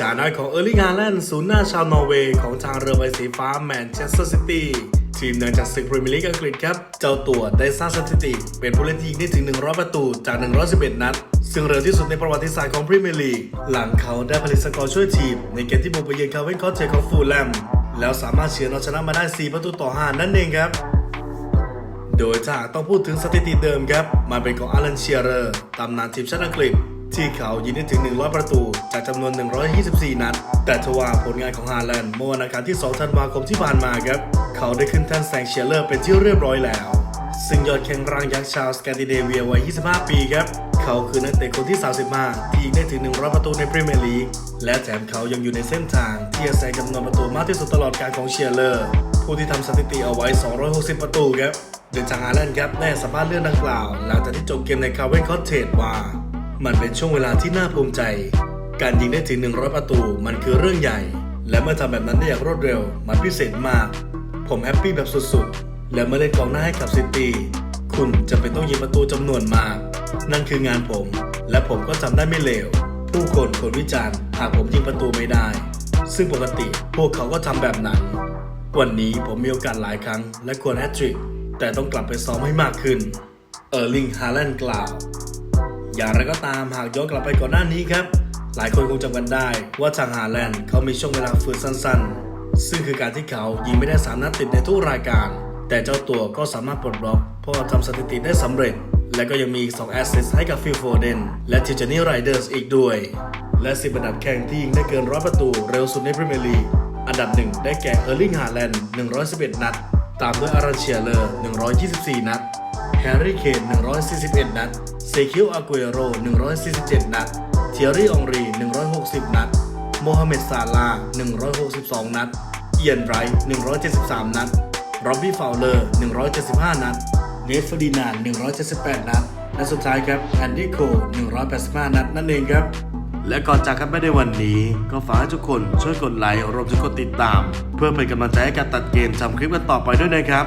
จากนั้นของเออร์ลิงฮาแลนด์ศูนย์หน้าชาวนอร์เวย์ของทางเรือใบสีฟ้าแมนเชสเตอร์ซิตี้ทีมเดินจากศึกพรีเมียร์ลีกอังกฤษครับ เจ้าตัวได้สร้างสถิติ เป็นผู้เล่นที่ยิงได้ถึง 100 ประตูจาก 111 นัด ซึ่งเร็วที่สุดในประวัติศาสตร์ของพรีเมียร์ลีก หลังเขาได้ผลิตสกอร์ช่วยทีม ในเกมที่บุกไปเยือนคาเวนคอสเทของฟูลแลม แล้วสามารถเฉือนเอาชนะมาได้ 4 ประตูต่อ 5 นั่นเองครับ โดยถ้ากต้องพูดถึงสถิติเดิมครับ มันเป็นของอารันเชียเรอร์ตำนานทีมชาติอังกฤษ ที่เขายิงได้ถึง 100 ประตู จากจำนวน 124 นัด แต่ทว่าผลงานของฮาแลนด์เมื่อวันอังคารที่ 2 ธันวาคมที่ผ่านมาครับ เขาได้ขึ้นแท่นแซงเชียร์เลอร์เป็นที่เรียบร้อยแล้ว ซึ่งยอดแข่งร่างยักษ์ชาวสแกนดิเนเวียวัย 25 ปีครับ เขาคือนักเตะคนที่ 35 ที่ยิงได้ถึง 100 ประตูในพรีเมียร์ลีก และแถมเขายังอยู่ในเส้นทาง ที่จะแซงจำนวนประตูมากที่สุดตลอดการของเชียร์เลอร์ ผู้ที่ทำสถิติเอาไว้ 260 ประตูครับโดยทางฮาแลนด์ครับได้สัมภาษณ์เรื่องดังกล่าว หลังจากที่จบเกมในคาเวนคอตเทจว่า มันเป็นช่วงเวลาที่น่าภูมิใจ การยิงได้ถึง 100 ประตูมันคือเรื่องใหญ่ และเมื่อทำแบบนั้นได้อย่างรวดเร็ว มันพิเศษมาก ผมแฮปปี้แบบสุดๆ และเมื่อเล่นกองหน้าให้กับซิตี้คุณจะเป็นต้องยิงประตูจำนวนมาก นั่นคืองานผม และผมก็จำได้ไม่เลว ผู้คนคนวิจารณ์หากผมยิงประตูไม่ได้ ซึ่งปกติพวกเขาก็ทำแบบนั้น วันนี้ผมมีโอกาสหลายครั้ง และควรแฮตทริกแต่ต้องกลับไปซ้อมให้มากขึ้น เออร์ลิง ฮาแลนด์กล่าว อย่างไรก็ตามหากย้อนกลับไปก่อนหน้านี้ครับ หลายคนคงจำกันได้ว่าทางฮาแลนด์เขามีช่วงเวลาฟื้นสั้นๆ ซึ่งคือการที่เขายิงไม่ได้สามนัดติดในทุกรายการ แต่เจ้าตัวก็สามารถปลดล็อกเพราะว่าทำสถิติได้สำเร็จ และก็ยังมีอีก2แอสซิสต์ให้กับฟิลโฟเดนและทิจานี่ไรเดอร์สอีกด้วย และสิบอันดับแข่งที่ยิงได้เกินร้อยประตูเร็วสุดในพรีเมียร์ลีกอันดับหนึ่งได้แก่เออร์ลิงฮาแลนด์111 นัด ตามด้วยอารันเชียเลอร์ 124 นัด แฮร์รี่เคน141 นัด เซคิวอากุเอโร 147 นัด เทียรี่องรี 160 นัด โมฮัมเหม็ดซาลา 162 นัด เอียนไรท์173 นัด ร็อบบี้ฟาวเลอร์ 175 นัด เนฟเฟอร์ดินาน 178 นัด และสุดท้ายครับแอนดี้โค185 นัด นั่นเองครับ และก่อนจากกันไปในวันนี้ ก็ฝากให้ทุกคนช่วยกดไลค์รวมถึงกดติดตาม เพื่อเป็นกำลังใจให้การตัดเกมทำคลิปกันต่อไปด้วยนะครับ